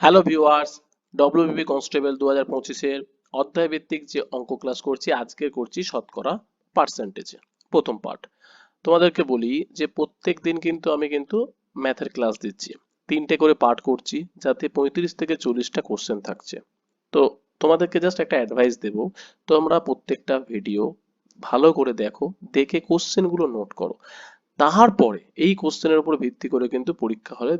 Hello viewers WBP constable দু হাজার পঁচিশের অধ্যায় ভিত্তিক যে অঙ্ক ক্লাস করছি, আজকে করছি শতকরা পার্সেন্টেজে প্রথম পার্ট তোমাদেরকে বলি যে প্রত্যেক দিন কিন্তু আমি কিন্তু ম্যাথের ক্লাস দিচ্ছি। তিনটে করে পার্ট করছি, যাতে পঁয়ত্রিশ থেকে চল্লিশটা কোশ্চেন থাকছে। তো তোমাদেরকে জাস্ট একটা অ্যাডভাইস দেবো, তোমরা প্রত্যেকটা ভিডিও ভালো করে দেখো, দেখে কোশ্চেনগুলো নোট করো। তারপরে এই কোশ্চেনের উপর ভিত্তি করে কিন্তু পরীক্ষা হলে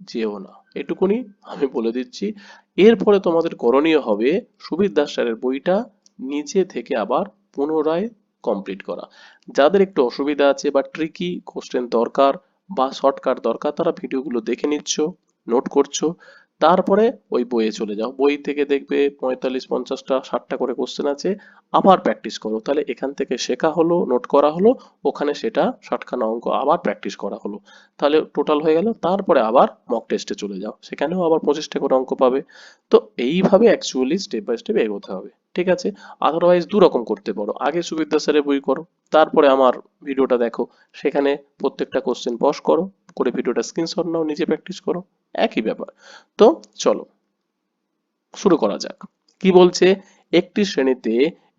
যেও না। এটুকুনি আমি বলে দিচ্ছি। এরপরে তোমাদের করণীয় হবে সুবীর দাস স্যারের বইটা নিচে থেকে আবার পুনরায় কমপ্লিট করা। যাদের একটু অসুবিধা আছে বা ট্রিকি কোশ্চেন দরকার বা শর্টকাট দরকার, তারা ভিডিওগুলো দেখে নিচ্ছ নোট করছ। তারপরে ওই বইয়ে চলে যাও। বই থেকে দেখবে পঁয়তাল্লিশ, পঞ্চাশটা, ষাটটা করে কোশ্চেন আছে। আবার প্র্যাকটিস করো। তাহলে এখান থেকে শেখা হলো নোট করা হলো, ওখানে সেটা ষাটখানা অঙ্ক আবার প্র্যাকটিস করা হলো। তাহলে টোটাল হয়ে গেল। তারপরে আবার মক টেস্টে চলে যাও। সেখানেও আবার পঁচিশটা করে অঙ্ক পাবে। তো এইভাবে অ্যাকচুয়ালি স্টেপ বাই স্টেপ এগোতে হবে। ঠিক আছে? আদারওয়াইজ দু রকম করতে পারো। আগে সুবিধা স্যারের বই করো। তারপরে আমার ভিডিওটা দেখো। সেখানে প্রত্যেকটা কোশ্চেন পজ করো। করে ভিডিওটা স্ক্রিনশট নাও, নিজে প্র্যাকটিস করো। একই ব্যাপার। তো চলো, শুরু করা যাক। কি বলছে? একটি শ্রেণীতে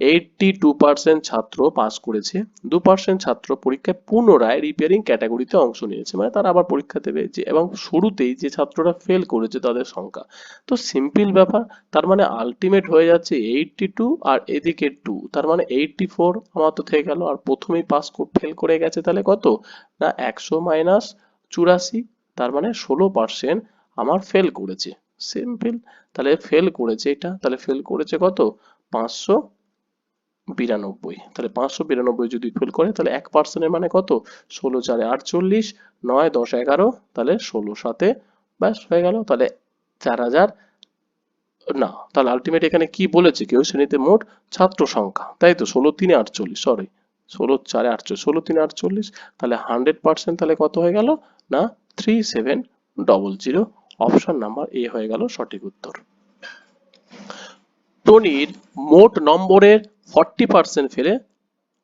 এইটটি টু পার্সেন্ট ছাত্র পাস করেছে দু পার্সেন্ট ছাত্র পরীক্ষায় পুনরায় রিপেয়ারিং ক্যাটাগরিতে অংশ নিয়েছে। মানে তারা আবার পরীক্ষা দেবে যে, এবং শুরুতেই যে ছাত্ররা ফেল করেছে তাদের সংখ্যা। তো সিম্পল ব্যাপার, তার মানে আলটিমেট হয়ে যাচ্ছে এইটটি টু আর এদিকে টু তার মানে এইটটি ফোর আমার তো থেকে গেল, আর প্রথমেই পাস ফেল করে গেছে তাহলে কত? না একশো মাইনাস চুরাশি তার মানে ষোলো পার্সেন্ট আমার ফেল করেছে। সিম্পল তাহলে ফেল করেছে এটা, তাহলে ফেল করেছে কত? পাঁচশো বিরানব্বই। তাহলে পাঁচশো বিরানব্বই যদি ফেল করে, তাহলে এক পার্সেন্টের মানে কত? ষোলো চারে আটচল্লিশ, নয় দশ এগারো, তাহলে ষোলো সাতে ব্যাস হয়ে গেল। তাহলে চার হাজার, না, তাহলে আলটিমেট এখানে কি বলেছে? কেউ শ্রেণীতে মোট ছাত্র সংখ্যা, তাই তো? ষোলো তিনে আটচল্লিশ সরি ষোলো চারে আটচল্লিশ, ষোলো তিনে আটচল্লিশ, তাহলে হান্ড্রেড পার্সেন্ট তাহলে কত হয়ে গেল? না three seven double zero option number A হয়ে গেল সঠিক উত্তর। টনির মোট নম্বরের ফর্টি পার্সেন্ট ফেলে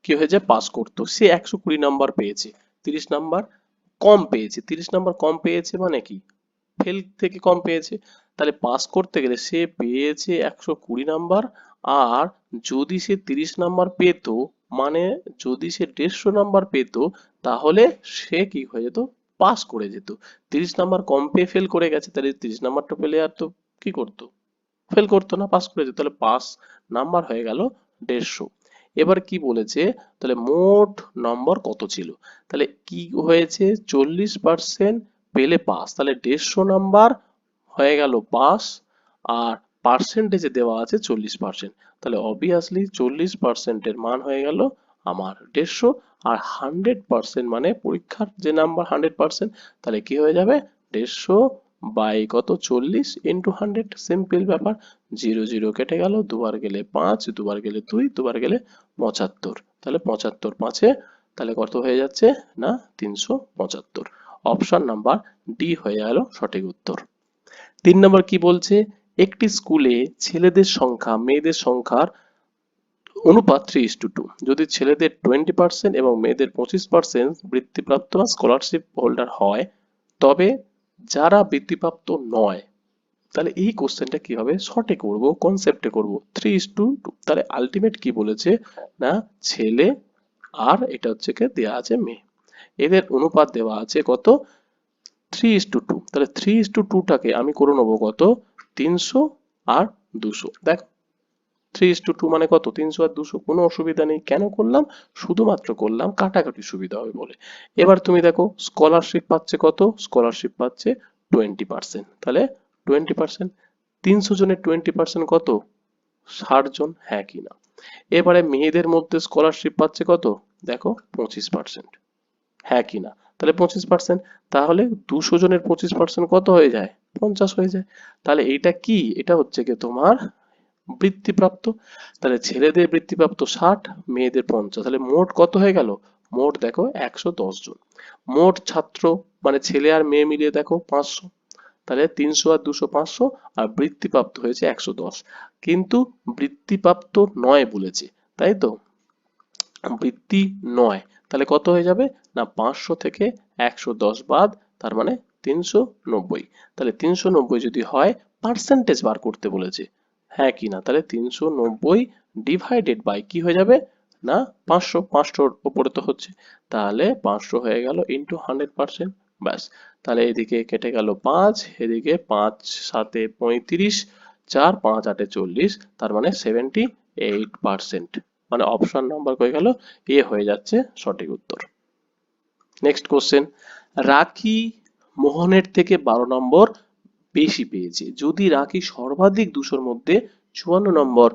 কি হয়েছে? পাস করতো। সে একশো কুড়ি পেয়েছে, তিরিশ নাম্বার কম পেয়েছে। তিরিশ নাম্বার কম পেয়েছে মানে কি? ফেল থেকে কম পেয়েছে। তাহলে পাস করতে গেলে সে পেয়েছে একশো কুড়ি নাম্বার আর যদি সে তিরিশ নাম্বার পেতো মানে যদি সে দেড়শো নাম্বার পেতো, তাহলে সে কি হয়ে যেত? পাস করে যেত। তিরিশ নাম্বার কম পেয়ে ফেল করে গেছে, তাহলে তিরিশ নাম্বারটা পেলে আর তো কি করতো? ফেল করতো না পাস করে যেত। তাহলে পাস নাম্বার হয়ে গেল দেড়শো। এবার কি বলেছে? তাহলে মোট নম্বর কত ছিল? তাহলে কি হয়েছে? চল্লিশ পার্সেন্ট পেলে পাস তাহলে দেড়শো নাম্বার হয়ে গেল পাস আর পার্সেন্টেজে দেওয়া আছে চল্লিশ পার্সেন্ট তাহলে অবভিয়াসলি চল্লিশ পার্সেন্টের মান হয়ে গেল আমার দেড়শো। আর হান্ড্রেড পার্সেন্ট মানে পরীক্ষার যে নাম্বার হান্ড্রেড পার্সেন্ট তাহলে কি হয়ে যাবে? দেড়শো বাই কত? চল্লিশ ইন্টু হান্ড্রেড সিম্পল ব্যাপার। জিরো জিরো কেটে গেল, দুবার গেলে পাঁচ, দুবার গেলে দুই, দুবার গেলে পঁচাত্তর। তাহলে পঁচাত্তর পাঁচে, তাহলে কত হয়ে যাচ্ছে? না, তিনশো পঁচাত্তর। অপশন নাম্বার ডি হয়ে গেল সঠিক উত্তর। তিন নম্বর কি বলছে? একটি স্কুলে ছেলেদের সংখ্যা, মেয়েদের সংখ্যার অনুপাত থ্রি ইস টু টু যদি ছেলেদের টোয়েন্টি পার্সেন্ট এবং মেয়েদের পঁচিশ পার্সেন্ট বৃত্তিপ্রাপ্ত বা স্কলারশিপ হোল্ডার হয়, তবে যারা বৃত্তিপ্রাপ্ত নয়, তাহলে এই কোশ্চেনটা কি হবে শর্টে করব কনসেপ্টে করব? থ্রি ইস টু টু তাহলে আলটিমেট কি বলেছে? না, ছেলে আর এটা হচ্ছে কি দেওয়া আছে মেয়ে। এদের অনুপাত দেওয়া আছে কত? থ্রি ইস টু টু তাহলে থ্রি ইস টু টুটাকে আমি করে নেব কত? তিনশো আর দুশো। দেখ থ্রি ইস টু টু মানে কত? তিনশো আর দুশো, কোনো অসুবিধা নেই। কেন করলাম? শুধুমাত্র করলাম কাটাকাটি সুবিধা হবে বলে। এবার তুমি দেখো স্কলারশিপ পাচ্ছে কত? স্কলারশিপ পাচ্ছে টোয়েন্টি পার্সেন্ট তাহলে টোয়েন্টি পার্সেন্ট তিনশো জনের টোয়েন্টি পার্সেন্ট কত? ষাট জন হ্যাঁ কি না। এবারে মেয়েদের মধ্যে স্কলারশিপ পাচ্ছে কত? দেখো, পঁচিশ পার্সেন্ট হ্যাঁ কি না। তাহলে পঁচিশ পার্সেন্ট তাহলে দুশো জনের পঁচিশ পার্সেন্ট কত হয়ে যায়? পঞ্চাশ হয়ে যায়। তাহলে এইটা কি? এটা হচ্ছে কি তোমার বৃত্তিপ্রাপ্ত? তাহলে ছেলেদের বৃত্তিপ্রাপ্ত ষাট, মেয়েদের পঞ্চাশ। তাহলে মোট কত হয়ে গেল? মোট দেখো একশো দশ জন। মোট ছাত্র মানে ছেলে আর মেয়ে মিলিয়ে দেখো পাঁচশো। তাহলে তিনশো আর দুশো পাঁচশো আর বৃত্তিপ্রাপ্ত হয়েছে একশো দশ। কিন্তু বৃত্তিপ্রাপ্ত নয় বলেছে, তাই তো? বৃত্তি নয়, তাহলে কত হয়ে যাবে? না, পাঁচশো থেকে একশো দশ বাদ, তার মানে তিনশো নব্বই। তাহলে তিনশো নব্বই যদি হয় পার্সেন্টেজ বার করতে বলেছে। হ্যাঁ কি না? তাহলে তিনশো নব্বই ডিভাইডেড বাই কি হয়ে যাবে? না, পাঁচশো, পাঁচশোর উপরে তো হচ্ছে। তাহলে পাঁচশো হয়ে গেল ইন্টু হান্ড্রেড পার্সেন্ট ব্যাস। তাহলে এদিকে কেটে গেল পাঁচ, এদিকে পাঁচ, সাতে পঁয়ত্রিশ, চার, পাঁচ, আটে চল্লিশ, তার মানে সেভেন্টি এইট পার্সেন্ট মানে অপশন নাম্বার হয়ে গেল? এ হয়ে যাচ্ছে সঠিক উত্তর। নেক্সট কোশ্চেন রাখি মোহনের থেকে বারো নম্বর বেশি পেয়েছে। যদি রাখি সর্বাধিক দুশোর মধ্যে চুয়ান্ন নম্বর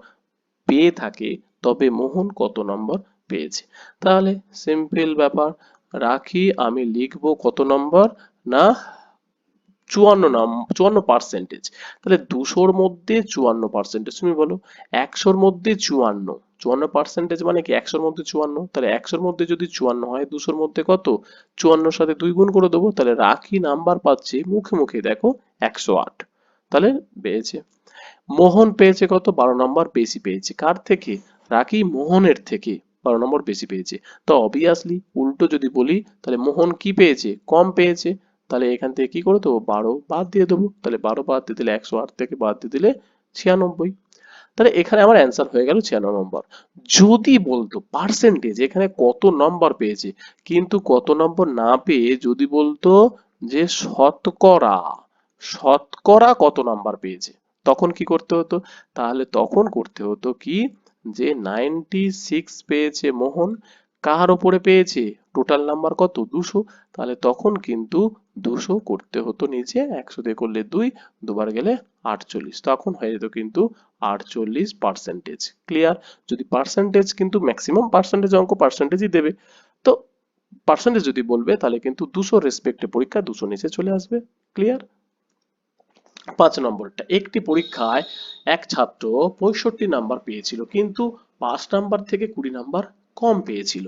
পেয়ে থাকে, তবে মোহন কত নম্বর পেয়েছে? তাহলে সিম্পল ব্যাপার, রাখি আমি লিখব কত নম্বর? না চুয়ান্ন নাম, চুয়ান্ন পার্সেন্টেজ তাহলে দুশোর মধ্যে চুয়ান্ন পার্সেন্টেজ তুমি বলো, একশোর মধ্যে চুয়ান্ন। চুয়ান্ন পার্সেন্টেজ মানে কি? একশোর মধ্যে চুয়ান্ন? তাহলে একশোর মধ্যে যদি চুয়ান্ন হয়, দুশোর মধ্যে কত? চুয়ান্নর সাথে দুই গুণ করে দেবো, তাহলে রাখি নাম্বার পাচ্ছে মুখে মুখে, দেখো, একশো আট। তাহলে পেয়েছে। মোহন পেয়েছে কত? বারো নম্বর বেশি পেয়েছে। কার থেকে? রাখি মোহনের থেকে। বারো নম্বর বেশি পেয়েছে। তো অবভিয়াসলি উল্টো যদি বলি, তাহলে মোহন কি পেয়েছে? কম পেয়েছে। তাহলে এখান থেকে কি করে দেবো? বারো বাদ দিয়ে দেবো। তাহলে বারো বাদ দিয়ে দিলে একশো আট থেকে বাদ দিয়ে দিলে ছিয়ানব্বই। তাহলে এখানে আমার অ্যান্সার হয়ে গেল ছিয়ানব্বই নম্বর। যদি বলতো পার্সেন্টেজ এখানে কত নম্বর পেয়েছে? কিন্তু কত নম্বর না পেয়ে যদি বলতো যে শতকরা শতকরা কত নাম্বার পেয়েছে? তখন কি করতে হতো? তাহলে তখন করতে হতো কি? যে নাইনটি সিক্স পেয়েছে মোহন, কার ওপরে পেয়েছে? টোটাল নাম্বার কত? দুশো। তাহলে তখন কিন্তু দুশো করতে হতো নিচে, একশো দিয়ে করলে দুই, দুবার গেলে আটচল্লিশ। তখন হয়ে যেত কিন্তু আটচল্লিশ পার্সেন্টেজ ক্লিয়ার যদি পার্সেন্টেজ কিন্তু ম্যাক্সিমাম পার্সেন্টেজ অঙ্ক পার্সেন্টেজই দেবে। তো পার্সেন্টেজ যদি বলবে, তাহলে কিন্তু দুশো রেসপেক্টে পরীক্ষা দুশো নিচে চলে আসবে। ক্লিয়ার পাঁচ নম্বরটা, একটি পরীক্ষায় এক ছাত্র পঁয়ষট্টি নাম্বার পেয়েছিল, কিন্তু পাঁচ নাম্বার থেকে কুড়ি নাম্বার কম পেয়েছিল।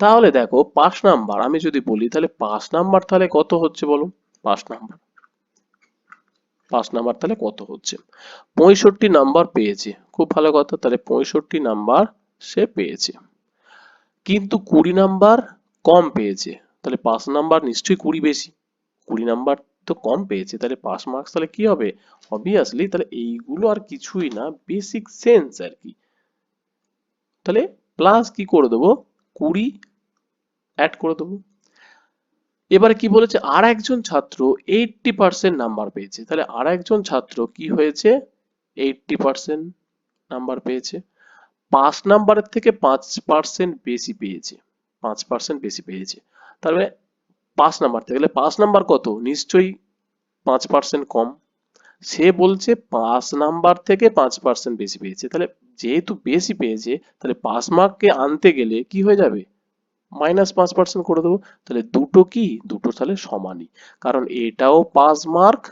তাহলে দেখো পাঁচ নাম্বার, আমি যদি বলি তাহলে পাঁচ নাম্বার তাহলে কত হচ্ছে বলো? পাঁচ নাম্বার। পাঁচ নাম্বার তাহলে কত হচ্ছে? পঁয়ষট্টি নাম্বার পেয়েছে। খুব ভালো কথা, তাহলে পঁয়ষট্টি নাম্বার সে পেয়েছে। কিন্তু কুড়ি নাম্বার কম পেয়েছে। তাহলে পাঁচ নাম্বার নিশ্চয়ই কুড়ি বেশি। কুড়ি নাম্বার তো কম পেয়েছে, তাহলে পাস মার্কস তাহলে কি হবে? অবভিয়াসলি তাহলে এইগুলো আর কিছুই না বেসিক সেন্স আর কি। তাহলে প্লাস কি করে দেবো? কুড়ি অ্যাড করে দেবো। এবারে কি বলেছে? আর একজন ছাত্র এইটটি পার্সেন্ট নাম্বার পেয়েছে। তাহলে আর একজন ছাত্র কি হয়েছে? এইটটি পার্সেন্ট নাম্বার পেয়েছে। পাঁচ নাম্বারের থেকে পাঁচ পার্সেন্ট বেশি পেয়েছে। পাঁচ পার্সেন্ট বেশি পেয়েছে। তাহলে পাঁচ নাম্বার থেকে গেলে পাঁচ নাম্বার কত? নিশ্চয়ই পাঁচ পার্সেন্ট কম। সে বলছে পাঁচ নাম্বার থেকে পাঁচ পার্সেন্ট বেশি পেয়েছে। তাহলে যেহেতু বেশি পেয়েছে, তাহলে পাঁচ মার্ককে আনতে গেলে কি হয়ে যাবে? মাইনাস পাঁচ পার্সেন্ট করে দেবো, তাহলে দুটো কি? দুটো তাহলে সমানই। কারণ এটাও পাঁচ মার্ক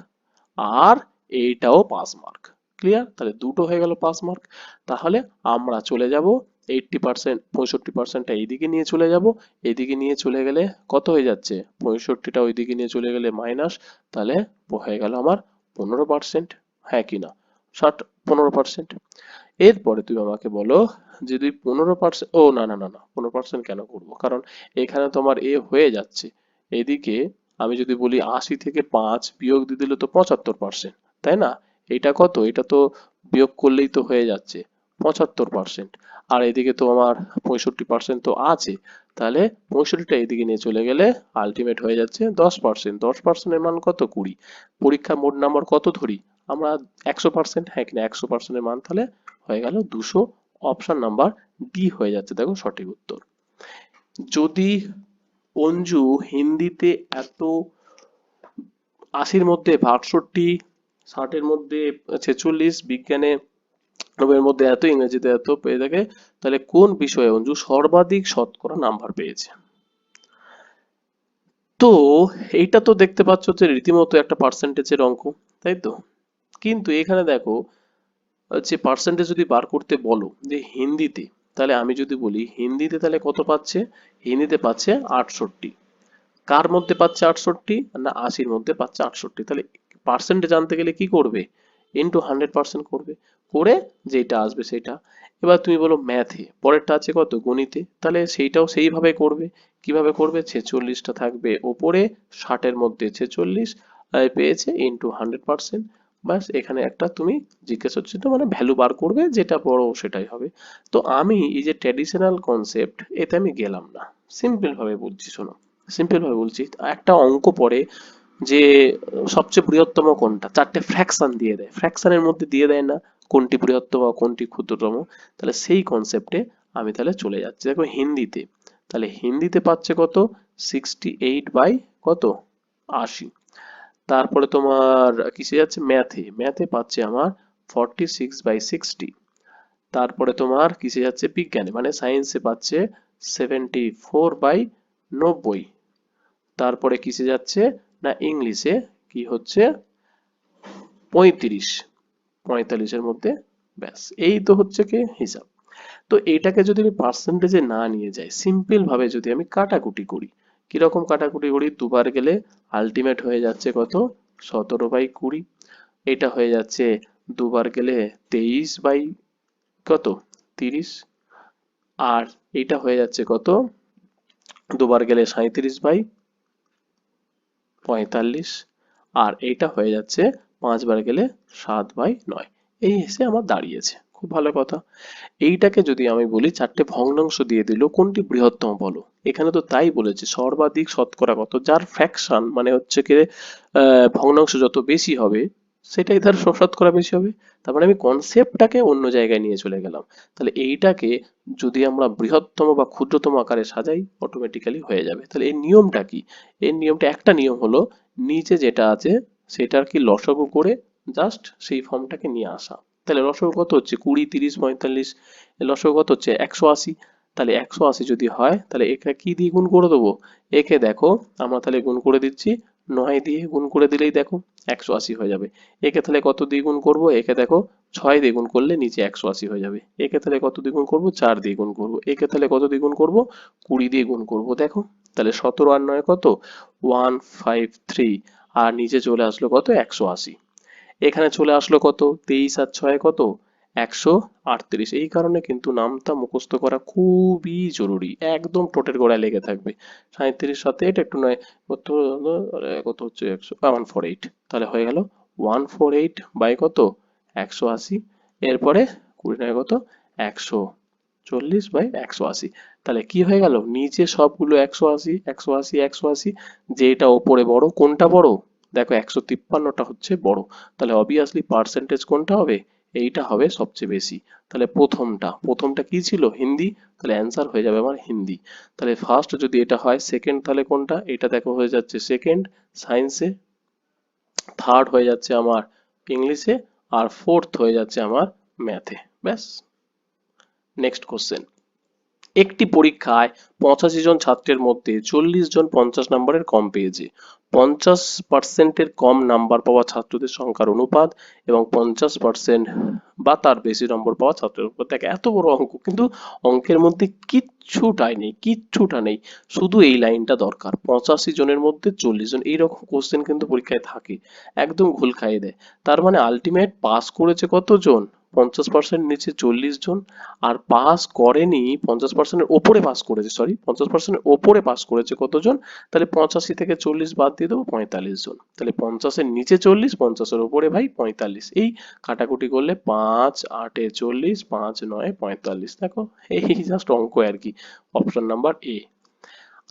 আর এইটাও পাঁচ মার্ক ক্লিয়ার তাহলে দুটো হয়ে গেল পাঁচ মার্ক তাহলে আমরা চলে যাব এইটটি পার্সেন্ট পঁয়ষট্টি পার্সেন্টটা এইদিকে নিয়ে চলে যাব। এইদিকে নিয়ে চলে গেলে কত হয়ে যাচ্ছে? পঁয়ষট্টিটা ওইদিকে নিয়ে চলে গেলে মাইনাস তাহলে হয়ে গেল আমার পনেরো পার্সেন্ট হ্যাঁ কি না? ষাট, পনেরো পার্সেন্ট এরপরে তুমি আমাকে বলো যে তুই পনেরো পার্সেন্ট ও, না না না না, পনেরো পার্সেন্ট কেন করব? কারণ এখানে তোমার এ হয়ে যাচ্ছে। এদিকে আমি যদি বলি আশি থেকে পাঁচ বিয়োগ দিয়ে দিলে তো পঁচাত্তর পার্সেন্ট, তাই না? এটা কত? এটা তো বিয়োগ করলেই তো হয়ে যাচ্ছে, পঁচাত্তর পার্সেন্ট। আর এদিকে তো আমার পঁয়ষট্টি পার্সেন্ট তো আছে, তাহলে পঁয়ষট্টিটা এদিকে নিয়ে চলে গেলে আলটিমেট হয়ে যাচ্ছে দশ পার্সেন্ট। দশ পার্সেন্টের মান কত? কুড়ি। পরীক্ষার মোট নাম্বার কত ধরি? আমরা একশো পার্সেন্ট হ্যাঁ কিনা একশো পার্সেন্টের মান তাহলে হয়ে গেল দুশো অপশন নাম্বার ডি হয়ে যাচ্ছে। দেখো সঠিক উত্তর। যদি অঞ্জু হিন্দিতে এত আশির মধ্যে, বাষট্টি, ষাটের মধ্যে, ছেচল্লিশ, বিজ্ঞানে, নব্বইয়ের মধ্যে এত, ইংরেজিতে এত পেয়ে থাকে, তাহলে কোন বিষয়ে অঞ্জু সর্বাধিক শতকরা নাম্বার পেয়েছে? তো এইটা তো দেখতে পাচ্ছ যে রীতিমতো একটা পার্সেন্টেজের অঙ্ক, তাই তো? কিন্তু এখানে দেখো যে পার্সেন্টেজ যদি বার করতে বলো, যে হিন্দিতে, তাহলে আমি যদি বলি, হিন্দিতে তাহলে কত পাচ্ছে? হিন্দিতে পাচ্ছে আটষট্টি। কার মধ্যে পাচ্ছে আটষট্টি? না, আশির মধ্যে পাচ্ছে আটষট্টি। তাহলে পার্সেন্টেজ জানতে গেলে কি করবে? ইন্টু হান্ড্রেড পার্সেন্ট করবে। করে যেটা আসবে সেটা এবার তুমি বলো ম্যাথে পরেরটা আছে কত? গণিতে। তাহলে সেইটাও সেইভাবে করবে। কীভাবে করবে? ছেচল্লিশটা থাকবে ওপরে, ষাটের মধ্যে ছেচল্লিশ পেয়েছে ইন্টু হান্ড্রেড পার্সেন্ট বাস এখানে একটা তুমি জিজ্ঞাসা তো মানে ভ্যালু বার করবে, যেটা বড় সেটাই হবে। তো আমি এই যে ট্র্যাডিশনাল কনসেপ্ট এতে আমি গেলাম না। সিম্পল ভাবে বলছি, শোনো। সিম্পল ভাবে বলছি, একটা অঙ্ক পড়ে যে সবচেয়ে বৃহত্তম কোনটা? চারটে ফ্র্যাকশন দিয়ে দেয়। ফ্র্যাকশনের মধ্যে দিয়ে দেয় না, কোনটি বৃহত্তম, কোনটি ক্ষুদ্রতম। তাহলে সেই কনসেপ্টে আমি তাহলে চলে যাচ্ছি। দেখো হিন্দিতে। তাহলে হিন্দিতে পাচ্ছে কত? সিক্সটি এইট বাই কত? আশি। তারপরে তোমার কিসে যাচ্ছে? ম্যাথে। ম্যাথে পাচ্ছে আমার ফর্টি সিক্স বাই সিক্সটি তারপরে তোমার কিসে যাচ্ছে? বিজ্ঞানে। মানে সায়েন্সে পাচ্ছে সেভেন্টি ফোর বাই নব্বই। তারপরে কিসে যাচ্ছে? না, ইংলিশে। কি হচ্ছে? পঁয়ত্রিশ। পঁয়তাল্লিশের মধ্যে ব্যাস। এই তো হচ্ছে কি হিসাব। তো এইটাকে যদি আমি পার্সেন্টেজে না নিয়ে যাই সিম্পল ভাবে যদি আমি কাটাকুটি করি কীরকম কাটাকুটি করি? দুবার গেলে আলটিমেট হয়ে যাচ্ছে কত? সতেরো বাই কুড়ি। এটা হয়ে যাচ্ছে দুবার গেলে তেইশ বাই কত? তিরিশ। আর এটা হয়ে যাচ্ছে কত? দুবার গেলে সাঁইত্রিশ বাই পঁয়তাল্লিশ। আর এইটা হয়ে যাচ্ছে পাঁচবার গেলে সাত বাই নয়। এই এসে আমার দাঁড়িয়েছে। খুব ভালো কথা। এইটাকে যদি আমি বলি, চারটে ভগ্নাংশ দিয়ে দিল, কোনটি বৃহত্তম বলো? এখানে তো তাই বলেছে, সর্বাধিক শতকরা কত যার ফ্র্যাকশন মানে হচ্ছে কি ভগ্নাংশ যত বেশি হবে, সেটাই ধর শতকরা বেশি হবে। তার মানে আমি কনসেপ্টটাকে অন্য জায়গায় নিয়ে চলে গেলাম। তাহলে এইটাকে যদি আমরা বৃহত্তম বা ক্ষুদ্রতম আকারে সাজাই অটোমেটিক্যালি হয়ে যাবে। তাহলে এই নিয়মটা কি? এই নিয়মটা, একটা নিয়ম হলো, নিচে যেটা আছে, সেটার কি লসাগু করে জাস্ট সেই ফর্মটাকে নিয়ে আসা। তাহলে লসাগু কত হচ্ছে? কুড়ি, তিরিশ, পঁয়তাল্লিশ লসাগু কত হচ্ছে? একশো আশি। তাহলে একশো আশি যদি হয়, তাহলে একে কি দিয়ে গুণ করে দেবো? একে দেখো, আমরা তাহলে গুণ করে দিচ্ছি, নয় দিয়ে গুণ করে দিলেই দেখো একশো আশি হয়ে যাবে। একে তাহলে কত দিয়ে গুণ করব? একে দেখো ছয় দিয়ে গুণ করলে নিচে একশো আশি হয়ে যাবে। একে তাহলে কত দিয়ে গুণ করব? চার দিয়ে গুণ করব। একে তাহলে কত দিয়ে গুণ করব? কুড়ি দিয়ে গুণ করব। দেখো, তাহলে সতেরো আর নয় কত? One five three. আর নিচে চলে আসলো কত? একশো আশি। এখানে চলে আসলো কত? তেইশ আর ছয় কত? একশো আটত্রিশ। এই কারণে কিন্তু নামটা মুখস্থ করা খুবই জরুরি। একদম টোটের গোড়ায় লেগে থাকবে। সাঁত্রিশ সাথে এটা একটু নয়, কত কত হচ্ছে? একশো ওয়ান ফোর এইট তাহলে হয়ে গেল ওয়ান ফোর এইট বাই কত? একশো আশি। এরপরে কুড়ি নয় কত? একশো চল্লিশ বাই একশো আশি। তাহলে কি হয়ে গেল? নিচে সবগুলো একশো আশি একশো আশি একশো আশি। যেটা ওপরে বড়, কোনটা বড়? দেখো একশো তিপ্পান্নটা হচ্ছে বড়। তাহলে অবভিয়াসলি পার্সেন্টেজ কোনটা হবে? এইটা হবে সবচেয়ে বেশি। তাহলে প্রথমটা প্রথমটা কি ছিল? হিন্দি। তাহলে অ্যান্সার হয়ে যাবে আমার হিন্দি। তাহলে ফার্স্ট যদি এটা হয় সেকেন্ড তাহলে কোনটা? এটা দেখো হয়ে যাচ্ছে সেকেন্ড সায়েন্সে থার্ড হয়ে যাচ্ছে আমার ইংলিশে আর ফোর্থ হয়ে যাচ্ছে আমার ম্যাথে ব্যাস। নেক্সট কোশ্চেন একটি পরীক্ষায় পঁচাশি জন ছাত্রের মধ্যে চল্লিশ জন পঞ্চাশ নম্বরের কম পেয়েছে। পঞ্চাশ পার্সেন্টের কম নাম্বার পাওয়া ছাত্রদের সংখ্যার অনুপাত এবং পঞ্চাশ পার্সেন্ট বা তার বেশি নম্বর পাওয়া ছাত্রের উপর। দেখ, এত বড় অঙ্ক, কিন্তু অঙ্কের মধ্যে কিচ্ছুটাই নেই, কিচ্ছুটা নেই। শুধু এই লাইনটা দরকার, পঁচাশি জনের মধ্যে চল্লিশ জন, এইরকম কোশ্চেন কিন্তু পরীক্ষায় থাকে। একদম ঘুল খাইয়ে দেয়। তার মানে আলটিমেট পাস করেছে কতজন? পঞ্চাশ পার্সেন্ট নিচে চল্লিশ জন, আর পাস করেনি, পঞ্চাশ পার্সেন্টের ওপরে পাস করেছে সরি পঞ্চাশ পার্সেন্টের ওপরে পাস করেছে কতজন? তাহলে পঁচাশি থেকে চল্লিশ বাদ দিয়ে দেবো পঁয়তাল্লিশ জন। তাহলে পঞ্চাশের নিচে চল্লিশ, পঞ্চাশের ওপরে ভাই পঁয়তাল্লিশ। এই কাটাকুটি করলে পাঁচ, আটে চল্লিশ, পাঁচ, নয় পঁয়তাল্লিশ। দেখো, এই জাস্ট অঙ্ক আর কি। অপশন নাম্বার এ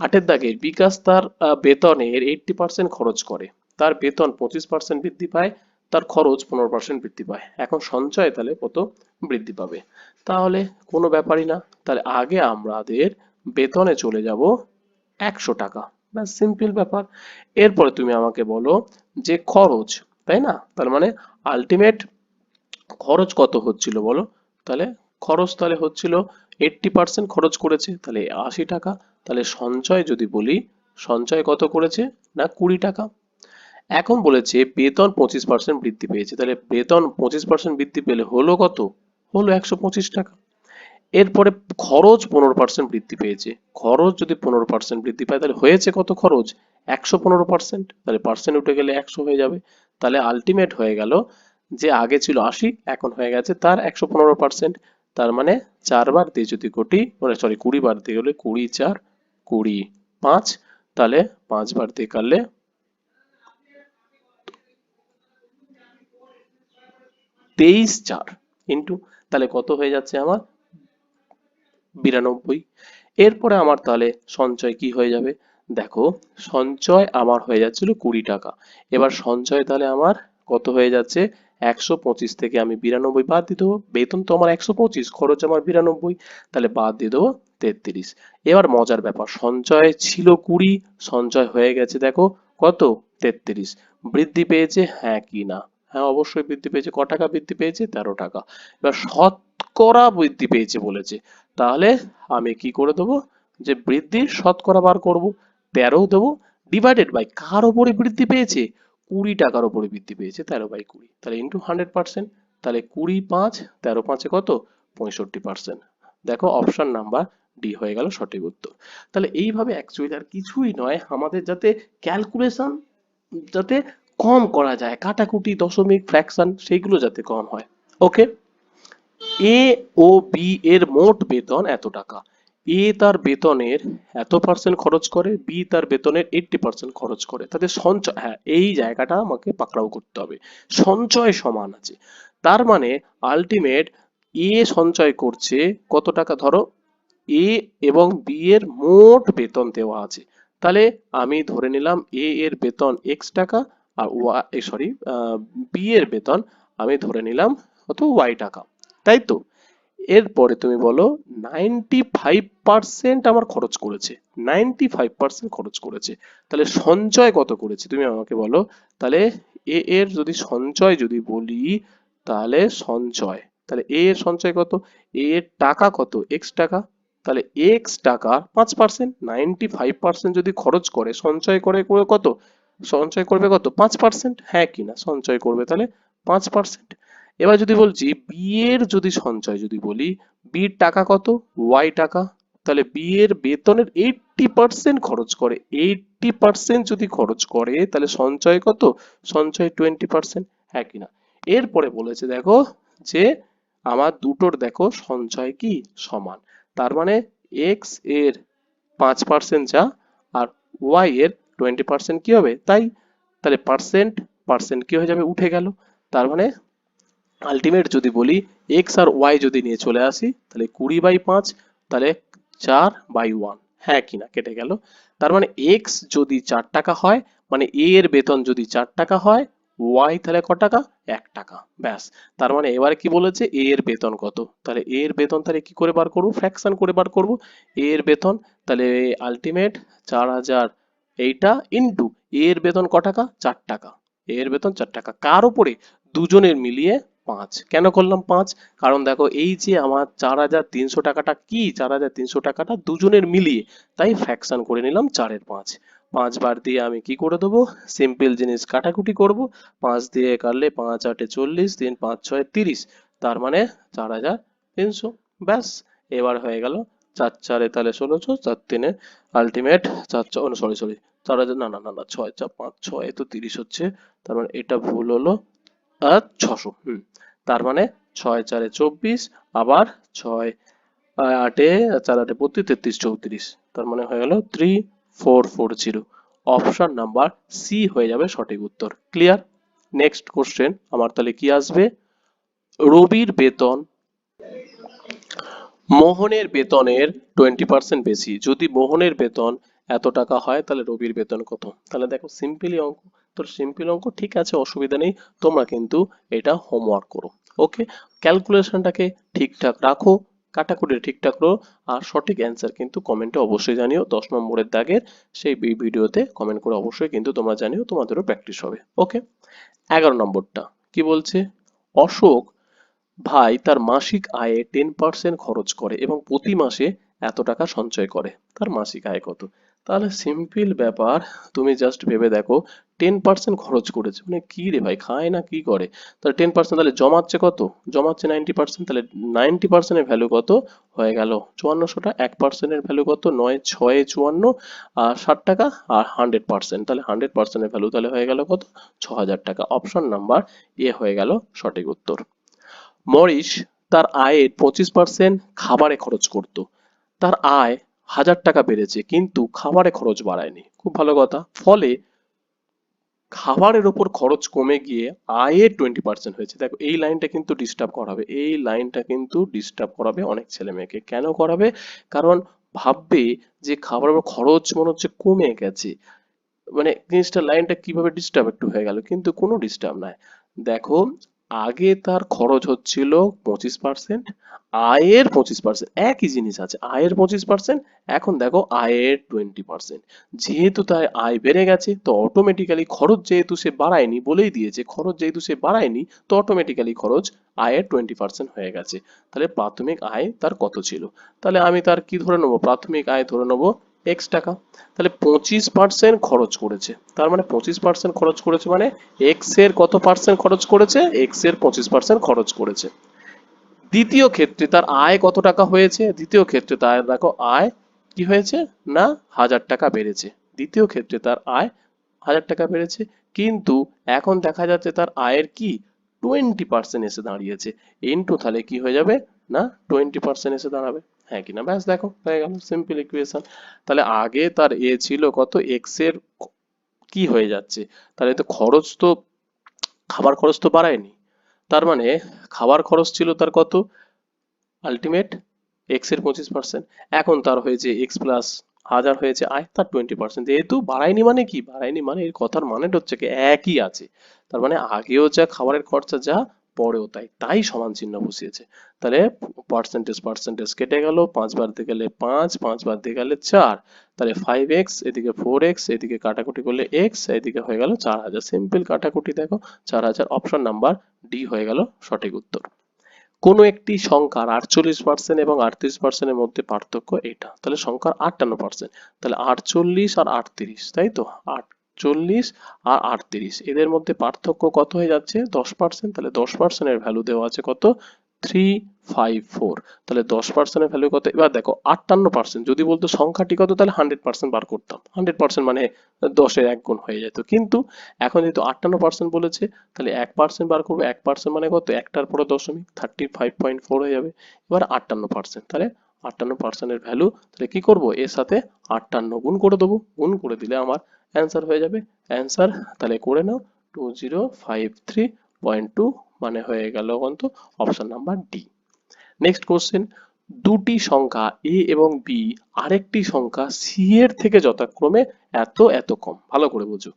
আটের দাগে বিকাশ তার বেতনের এইটটি পার্সেন্ট খরচ করে। তার বেতন পঁচিশ পার্সেন্ট বৃদ্ধি পায়। তার খরচ পনেরো পার্সেন্ট বৃদ্ধি পায়। এখন সঞ্চয় তাহলে কত? বৃদ্ধি পাবে। তাহলে কোনো ব্যাপারই না। তাহলে আগে আমাদের বেতনে চলে যাব একশো টাকা। ব্যাস সিম্পল ব্যাপার। এরপরে তুমি আমাকে বলো যে খরচ, তাই না? তার মানে আলটিমেট খরচ কত হচ্ছিল বলো? তাহলে খরচ তাহলে হচ্ছিল এইটটি পার্সেন্ট খরচ করেছে, তাহলে আশি টাকা। তাহলে সঞ্চয় যদি বলি, সঞ্চয় কত করেছে? না কুড়ি টাকা। এখন বলেছে বেতন পঁচিশ পার্সেন্ট বৃদ্ধি পেয়েছে। তাহলে বেতন পঁচিশ পার্সেন্ট বৃদ্ধি পেলে হলো কত? হলো একশো পঁচিশ টাকা। এরপরে খরচ পনেরো পার্সেন্ট বৃদ্ধি পেয়েছে। খরচ যদি পনেরো পার্সেন্ট বৃদ্ধি পায়, তাহলে হয়েছে কত খরচ? একশো পনেরো পার্সেন্ট তাহলে পার্সেন্ট উঠে গেলে একশো হয়ে যাবে। তাহলে আলটিমেট হয়ে গেল যে আগে ছিল আশি, এখন হয়ে গেছে তার একশো পনেরো পার্সেন্ট তার মানে চারবার দিয়ে যদি কোটি মানে সরি কুড়ি বার দিয়ে হলে কুড়ি চার, কুড়ি পাঁচ, তাহলে পাঁচ বার দিয়ে কাটলে তেইশ চার। ইন্টু তাহলে কত হয়ে যাচ্ছে আমার? বিরানব্বই। এরপরে আমার তাহলে সঞ্চয় কি হয়ে যাবে? দেখো, সঞ্চয় আমার হয়ে যাচ্ছিল কুড়ি টাকা। এবার সঞ্চয় তাহলে আমার কত হয়ে যাচ্ছে? একশো পঁচিশ থেকে আমি বিরানব্বই বাদ দিয়ে দেবো। বেতন তো আমার একশো পঁচিশ, খরচ আমার বিরানব্বই। তাহলে বাদ দিয়ে দেবো তেত্রিশ। এবার মজার ব্যাপার, সঞ্চয় ছিল কুড়ি, সঞ্চয় হয়ে গেছে দেখো কত? তেত্রিশ। বৃদ্ধি পেয়েছে হ্যাঁ কি না। হ্যাঁ অবশ্যই বৃদ্ধি পেয়েছে। ক টাকা বৃদ্ধি পেয়েছে? তেরো টাকা। এবার শতকরা বৃদ্ধি পেয়েছে বলেছে। তাহলে আমি কি করে দেবো? যে বৃদ্ধির শতকরা বার করব, তেরো দেবো ডিভাইডেড বাই কার ওপরে বৃদ্ধি পেয়েছে? কুড়ি টাকার ওপরে বৃদ্ধি পেয়েছে, তেরো বাই কুড়ি। তাহলে ইন্টু হান্ড্রেড পার্সেন্ট তাহলে কুড়ি পাঁচ, তেরো পাঁচে কত? পঁয়ষট্টি পার্সেন্ট দেখো অপশন নাম্বার ডি হয়ে গেল সঠিক উত্তর। তাহলে এইভাবে অ্যাকচুয়ালি আর কিছুই নয়। আমাদের যাতে ক্যালকুলেশন যাতে কম করা যায়, কাটাকুটি, দশমিক ফ্র্যাকশন সেইগুলো যাতে কম হয়। ওকে এ ও বি এর মোট বেতন এত টাকা। এ তার বেতনের এত পার্সেন্ট খরচ করে বি তার বেতনের এইটটি পার্সেন্ট খরচ করে। তাদের সঞ্চয় হ্যাঁ এই জায়গাটা আমাকে পাকড়াও করতে হবে। সঞ্চয় সমান আছে। তার মানে আলটিমেট এ সঞ্চয় করছে কত টাকা? ধরো এ এবং বি এর মোট বেতন দেওয়া আছে। তাহলে আমি ধরে নিলাম এ এর বেতন এক্স টাকা সরি বি এর বেতন আমি ধরে নিলাম কত? ওয়াই টাকা। তাই তো? এরপরে তুমি বলো নাইনটি ফাইভ পার্সেন্ট আমার খরচ করেছে। নাইনটি ফাইভ পার্সেন্ট খরচ করেছে। তাহলে সঞ্চয় কত করেছে? তুমি আমাকে বলো। তাহলে এ এর যদি সঞ্চয় যদি বলি, তাহলে সঞ্চয়। তাহলে এ এর সঞ্চয় কত? এ এর টাকা কত? এক্স টাকা। তাহলে এক্স টাকা পাঁচ পার্সেন্ট নাইনটি ফাইভ পার্সেন্ট যদি খরচ করে, সঞ্চয় করে করে কত? সঞ্চয় করবে কত? পাঁচ পার্সেন্ট হ্যাঁ কি না? সঞ্চয় করবে তাহলে পাঁচ পার্সেন্ট এবার যদি বলছি বি এর যদি সঞ্চয় যদি বলি বির টাকা কত? ওয়াই টাকা। তাহলে বি এর বেতনের এইটটি পার্সেন্ট খরচ করে। এইটটি পার্সেন্ট যদি খরচ করে, তাহলে সঞ্চয় কত? সঞ্চয় টোয়েন্টি পার্সেন্ট হ্যাঁ কিনা এরপরে বলেছে দেখো যে আমার দুটোর দেখো সঞ্চয় কি? সমান। তার মানে এক্সের পাঁচ পার্সেন্ট যা আর ওয়াই এর টোয়েন্টি পার্সেন্ট কি হবে? তাই তাহলে পার্সেন্ট পার্সেন্ট কি হয়ে যাবে? উঠে গেল। তার মানে আলটিমেট যদি বলি এক্স আর ওয়াই যদি নিয়ে চলে আসি, তাহলে কুড়ি বাই পাঁচ, তাহলে চার বাই ওয়ান। হ্যাঁ কিনা কেটে গেল। তার মানে এক্স যদি চার টাকা হয় মানে এ এর বেতন যদি চার টাকা হয় ওয়াই তাহলে ক টাকা? এক টাকা। ব্যাস। তার মানে এবারে কি বলেছে? এ এর বেতন কত? তাহলে এ এর বেতন তাহলে কি করে বার করব? ফ্র্যাকশন করে বার করব। এ এর বেতন, তাহলে আলটিমেট চার হাজার এইটা ইন্টু এর বেতন ক টাকা? চার টাকা। এর বেতন চার টাকা। কার উপরে? দুজনের মিলিয়ে পাঁচ। কেন করলাম পাঁচ? কারণ দেখো, এই যে আমার চার হাজার তিনশো টাকাটা কি? চার হাজার তিনশো টাকাটা দুজনের মিলিয়ে। তাই ফ্র্যাকশন করে নিলাম চারের পাঁচ। পাঁচ বার দিয়ে আমি কি করে দেবো? সিম্পল জিনিস কাটাকুটি করব। পাঁচ দিয়ে কাটলে পাঁচ আটে চল্লিশ, তিন পাঁচ ছয় তিরিশ। তার মানে চার হাজার তিনশো। ব্যাস। এবার হয়ে গেল চার চারে তাহলে ষোলোশো চার তিনে আলটিমেট চার ছ সরি সরি চার হাজার, না না না না, ছয়, চার, পাঁচ, ছয় তো তিরিশ হচ্ছে। তার মানে এটা ভুল হলো আর ছশো, হুম। তার মানে ছয় চারে চব্বিশ, আবার ছয় আটে, চার আটে বত্রিশ, তেত্রিশ, চৌত্রিশ। তার মানে হয়ে গেল three four four zero option number C হয়ে যাবে সঠিক উত্তর। ক্লিয়ার নেক্সট কোশ্চেন আমার তাহলে কি আসবে? রবির বেতন মোহনের বেতনের টোয়েন্টি পার্সেন্ট বেশি। যদি মোহনের বেতন এত টাকা হয়, তাহলে রবির বেতন কত? তাহলে দেখো সিম্পলি অঙ্ক। তোর সিম্পল অঙ্ক ঠিক আছে, অসুবিধা নেই। তোমরা কিন্তু এটা হোমওয়ার্ক করো। ওকে ক্যালকুলেশনটাকে ঠিকঠাক রাখো কাটাকুটি ঠিকঠাক করো, আর সঠিক অ্যান্সার কিন্তু কমেন্টে অবশ্যই জানিও। দশ নম্বরের দাগের সেই ভিডিওতে কমেন্ট করে অবশ্যই কিন্তু তোমরা জানিও, তোমাদেরও প্র্যাকটিস হবে। ওকে এগারো নম্বরটা, কি বলছে? অশোক ভাই তার মাসিক আয়ে টেন পার্সেন্ট খরচ করে এবং প্রতি মাসে এত টাকা সঞ্চয় করে। তার মাসিক আয় কত? তাহলে সিম্পল ব্যাপার তুমি জাস্ট ভেবে দেখো টেন পার্সেন্ট খরচ করেছে। মানে কি রে ভাই খায় না কি করে? তাহলে টেন পার্সেন্ট তাহলে জমাচ্ছে কত? জমাচ্ছে নাইনটি পার্সেন্ট তাহলে নাইনটি পার্সেন্টের ভ্যালু কত? হয়ে গেল। চুয়ান্নশোটা এক পার্সেন্টের ভ্যালু কত? নয় ছয়ে চুয়ান্ন আর ষাট টাকা আর হান্ড্রেড পার্সেন্ট তাহলে হান্ড্রেড পার্সেন্টের ভ্যালু তাহলে হয়ে গেল কত? ছ হাজার টাকা। অপশন নাম্বার এ হয়ে গেল সঠিক উত্তর। মরিস তার আয়ের পঁচিশ পার্সেন্ট খাবারে খরচ করত। তার আয় হাজার টাকা বেড়েছে, কিন্তু খাবারে খরচ বাড়ায়নি। খুব ভালো কথা। ফলে খাবারের ওপর খরচ কমে গিয়ে আয়ের টোয়েন্টি পার্সেন্ট হয়েছে। দেখো, এই লাইনটা কিন্তু ডিস্টার্ব করাবে। এই লাইনটা কিন্তু ডিস্টার্ব করাবে অনেক ছেলে মেয়েকে। কেন করাবে? কারণ ভাববে যে খাবারের খরচ মনে হচ্ছে কমে গেছে। মানে জিনিসটা লাইনটা কীভাবে ডিস্টার্ব একটু হয়ে গেল? কিন্তু কোনো ডিস্টার্ব নাই। দেখো আগে তার খরচ হচ্ছিল পঁচিশ পার্সেন্ট আয়ের পঁচিশ পার্সেন্ট একই জিনিস আছে, আয়ের পঁচিশ পার্সেন্ট এখন দেখো আয়ের টোয়েন্টি পার্সেন্ট যেহেতু তার আয় বেড়ে গেছে, তো অটোমেটিক্যালি খরচ যেহেতু সে বাড়ায়নি বলেই দিয়েছে, খরচ যেহেতু সে বাড়ায়নি, তো অটোমেটিক্যালি খরচ আয়ের টোয়েন্টি পার্সেন্ট হয়ে গেছে, তাহলে প্রাথমিক আয় তার কত ছিল? তাহলে আমি তার কি ধরে নেব? প্রাথমিক আয় ধরে নেব এক্স টাকা, তাহলে পঁচিশ পার্সেন্ট খরচ করেছে। তার মানে পঁচিশ পার্সেন্ট খরচ করেছে মানে এক্সের কত পার্সেন্ট খরচ করেছে? এক্সের পঁচিশ পার্সেন্ট খরচ করেছে। দ্বিতীয় ক্ষেত্রে তার আয় কত টাকা হয়েছে? দ্বিতীয় ক্ষেত্রে তার, দেখো, আয় কি হয়েছে? না, হাজার টাকা বেড়েছে। দ্বিতীয় ক্ষেত্রে তার আয় হাজার টাকা বেড়েছে। কিন্তু এখন দেখা যাচ্ছে তার আয়ের কি? টোয়েন্টি পার্সেন্ট এসে দাঁড়িয়েছে। ইনটু তাহলে কি হয়ে যাবে? না টোয়েন্টি পার্সেন্ট এসে দাঁড়াবে। হ্যাঁ কিনা ব্যাস দেখো, হয়ে গেল সিম্পল ইকুয়েশন তাহলে আগে তার এ ছিল কত? এক্সের কি হয়ে যাচ্ছে? তাহলে তো খরচ তো, খাবার খরচ তো বাড়ায়নি। তার মানে খাবার খরচ ছিল তার কত? আলটিমেট এক্সের পঁচিশ পার্সেন্ট এখন তার হয়েছে এক্স প্লাস হাজার হয়েছে আয় তার টোয়েন্টি পার্সেন্ট যেহেতু বাড়ায়নি মানে কি? বাড়ায়নি মানে এর কথার মানেটা হচ্ছে কি একই আছে। তার মানে আগেও যা খাবারের খরচা, যা পরেও তাই তাই সমান চিহ্ন বসিয়েছে। তাহলে পার্সেন্টেজ পার্সেন্টেজ কেটে গেল, পাঁচ বার দিয়ে গেলে পাঁচ পাঁচ বার দিয়ে গেলে চার। তাহলে ফাইভ এক্স এদিকে ফোর এক্স এদিকে কাটাকুটি করলে এক্স এদিকে হয়ে গেল চার হাজার। সিম্পল কাটাকুটি দেখো, চার হাজার অপশন নাম্বার ডি হয়ে গেল সঠিক উত্তর। কোনো একটি সংখ্যার আটচল্লিশ পার্সেন্ট এবং আটত্রিশ পার্সেন্টের মধ্যে পার্থক্য এটা। তাহলে সংখ্যার আটান্ন পার্সেন্ট তাহলে আটচল্লিশ আর আটত্রিশ, তাই তো? আটচল্লিশ আর আটত্রিশ। এদের মধ্যে পার্থক্য কত হয়ে যাচ্ছে? দশ পার্সেন্ট তাহলে দশ পার্সেন্টের ভ্যালু দেওয়া আছে কত? থ্রি ফাইভ ফোর তাহলে দশ পার্সেন্টের ভ্যালু কত? এবার দেখো, আটান্ন পার্সেন্ট যদি বলতো সংখ্যাটি কত, তাহলে হান্ড্রেড পার্সেন্ট বার করতাম। হান্ড্রেড পার্সেন্ট মানে দশের এক গুণ হয়ে যেত। কিন্তু এখন যেহেতু আটান্ন পার্সেন্ট বলেছে, তাহলে এক পার্সেন্ট বার করব। এক পার্সেন্ট মানে কত? একটার পরে দশমিক থার্টি ফাইভ পয়েন্ট ফোর হয়ে যাবে। এবার আটান্ন পার্সেন্ট তাহলে আটান্ন পার্সেন্টের ভ্যালু তাহলে কি করব? এর সাথে আটান্ন গুণ করে দেবো। গুণ করে দিলে আমার অ্যান্সার হয়ে যাবে। অ্যান্সার তাহলে করে নাও। Two zero five three point two মানে হয়ে গেল কিন্তু option number D. Next question দুটি সংখ্যা এ এবং বি আরেকটি সংখ্যা সি এর থেকে যথাক্রমে এত এত কম। ভালো করে বুঝো।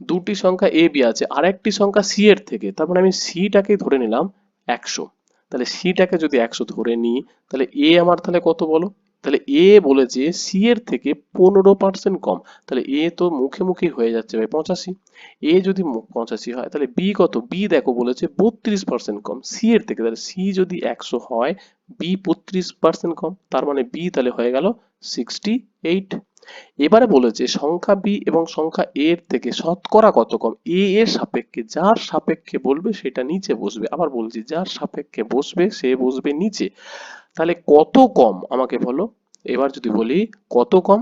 দুটি সংখ্যা এ বি আছে, আরেকটি সংখ্যা সি এর থেকে, তার মানে আমি সিটাকে ধরে নিলাম একশো। তাহলে সিটাকে যদি একশো ধরে নিই, তাহলে এ আমার তাহলে কত বলো? তাহলে এ বলেছে সি এর থেকে পনেরো পার্সেন্ট কম, তাহলে এ তো মুখে মুখে হয়ে যাচ্ছে ভাই পঁচাশি। এ যদি পঁচাশি হয়, তাহলে বি কত? বি দেখো বলেছে বত্রিশ পার্সেন্ট কম। সি এর থেকে, তাহলে সি যদি একশো হয় বি বত্রিশ পার্সেন্ট কম, তার মানে বি তাহলে হয়ে গেল সিক্সটি এইট এবারে বলেছে সংখ্যা বি এবং সংখ্যা এ এর থেকে শতকরা কত কম? এ এর সাপেক্ষে, যার সাপেক্ষে বলবে সেটা নিচে বসবে। আবার বলছি, যার সাপেক্ষে বসবে সে বসবে নিচে। তাহলে কত কম আমাকে বলো? এবার যদি বলি কত কম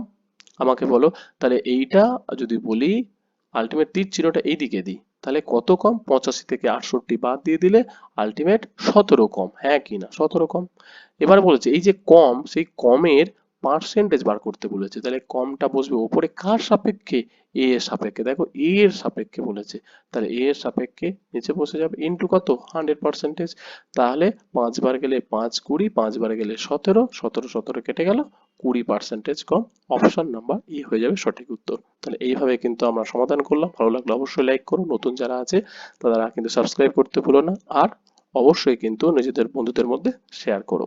আমাকে বলো, তাহলে এইটা যদি বলি আলটিমেট তীর চিহ্নটা এইদিকে দিই, তাহলে কত কম? পঁচাশি থেকে আটষট্টি বাদ দিয়ে দিলে আলটিমেট সতেরো কম। হ্যাঁ কি না? সতেরো কম। এবার বলেছে এই যে কম, সেই কমের পার্সেন্টেজ বার করতে বলেছে। তাহলে কমটা বসবে ওপরে কার সাপেক্ষে? এ এর সাপেক্ষে। দেখো এ এর সাপেক্ষে বলেছে। তাহলে এ এর সাপেক্ষে নিচে বসে যাবে ইন্টু কত? হান্ড্রেড পার্সেন্টেজ তাহলে পাঁচবার গেলে পাঁচ কুড়ি পাঁচবার গেলে সতেরো সতেরো সতেরো কেটে গেল, কুড়ি পার্সেন্টেজ কম। অপশন নাম্বার ই হয়ে যাবে সঠিক উত্তর। তাহলে এইভাবে কিন্তু আমরা সমাধান করলাম। ভালো লাগলে অবশ্যই লাইক করো নতুন যারা আছে, তারা কিন্তু সাবস্ক্রাইব করতে ভুলো না। আর অবশ্যই কিন্তু নিজেদের বন্ধুদের মধ্যে শেয়ার করো।